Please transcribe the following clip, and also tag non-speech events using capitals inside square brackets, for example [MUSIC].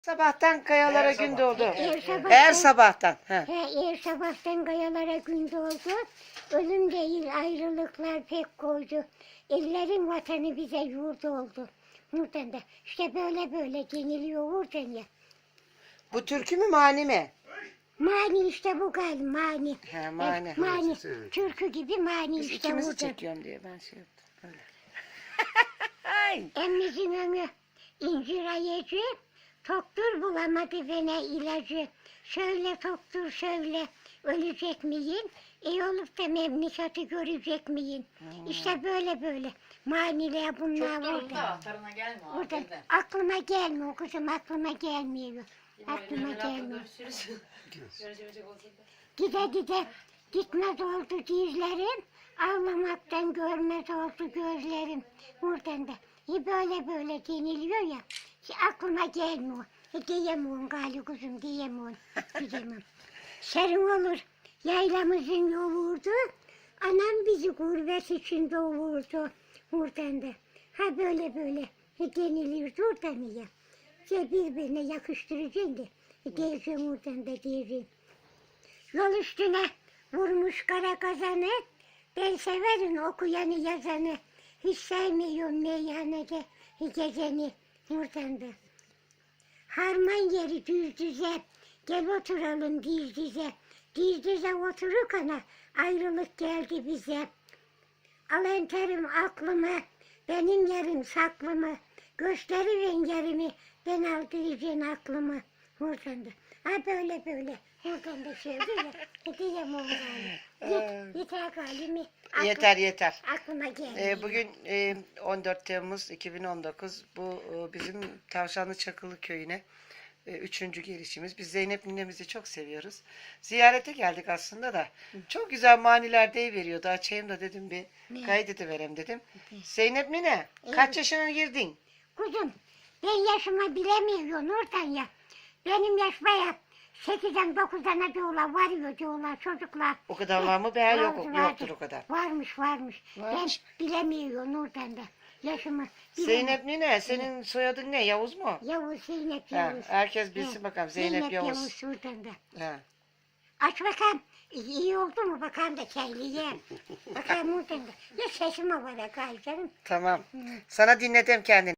Sabahtan kayalara Her gün sabah. doğdu. Her sabahtan. He. He, eğer sabahtan kayalara gün doğdu, ölüm değil ayrılıklar pek koydu. Ellerin vatanı bize yurt oldu. Buradan da işte böyle böyle deniliyor buradan ya. Bu türkü mü mani mi? Mani işte bu gal mani. He mani. Eh, mani. Evet. Türkü gibi mani Biz işte ikimizi buradan. çekiyorum diye ben şey yaptım. Öyle. [LAUGHS] Emmizin önü incir ayıcı, doktor bulamadı bana ilacı. Şöyle doktor şöyle, ölecek miyim? İyi olup da memnuniyeti görecek miyim? İşte böyle böyle. Maniler bunlar Çok durumda burada. atarına gelme abi. Aklıma gelmiyor kızım, aklıma gelmiyor. Aklıma gelmiyor. da. Gide gide gitmez oldu dizlerim. Ağlamaktan görmez oldu gözlerim. Buradan da e böyle böyle deniliyor ya. Aklıma gelmiyor. E diyemiyorum gali kuzum diyemiyorum. Diyemem. [LAUGHS] Serin olur. Yaylamızın yoluydu. Anam bizi gurbet için doğurdu. Buradan da. Ha böyle böyle e deniliyor. Buradan ya. Şey birbirine yakıştıracaksın da. E diyeceğim oradan da diyeceğim. Yol üstüne vurmuş kara kazanı. Ben severim okuyanı yazanı. Hiç sevmiyorum meyhanede gezeni. Buradan da. Harman yeri düz düze. Gel oturalım diz dize. Diz dize otururken ayrılık geldi bize. Al enterim aklımı. Benim yerim saklımı. Gösteririn yerimi. Ben aldıracağım aklımı. Buradan da. Ha böyle böyle. Buradan da şöyle ya. Gideyim oğlan. Git. Yeter galimi. Aklı- Yeter yeter. Aklıma geldi. Ee, bugün e, 14 Temmuz 2019 bu e, bizim Tavşanlı Çakılı köyüne e, üçüncü gelişimiz. Biz Zeynep ninemizi çok seviyoruz. Ziyarete geldik aslında da. Çok güzel maniler veriyordu. Açayım da dedim bir kaydediverem dedim. Zeynep nine kaç yaşına girdin? Kuzum ben yaşımı bilemiyorum oradan ya. Benim yaş bayağı 8'den 9'dan diyorlar varıyor diyorlar çocuklar. O kadar var mı? Be yok, Vardır, yoktur o kadar. Varmış varmış. Varmış. Ben bilemiyorum oradan da yaşımı. Zeynep nine senin soyadın ne? Yavuz mu? Yavuz Zeynep Ha, Yavuz. herkes bilsin bakalım. Zeynep, Yavuz. Yavuz oradan da. Ha. Aç bakalım. İyi oldu mu bakalım da kelliye. [LAUGHS] bakalım oradan da. Ya sesime var ya galiba canım. Tamam. Sana dinledim kendini.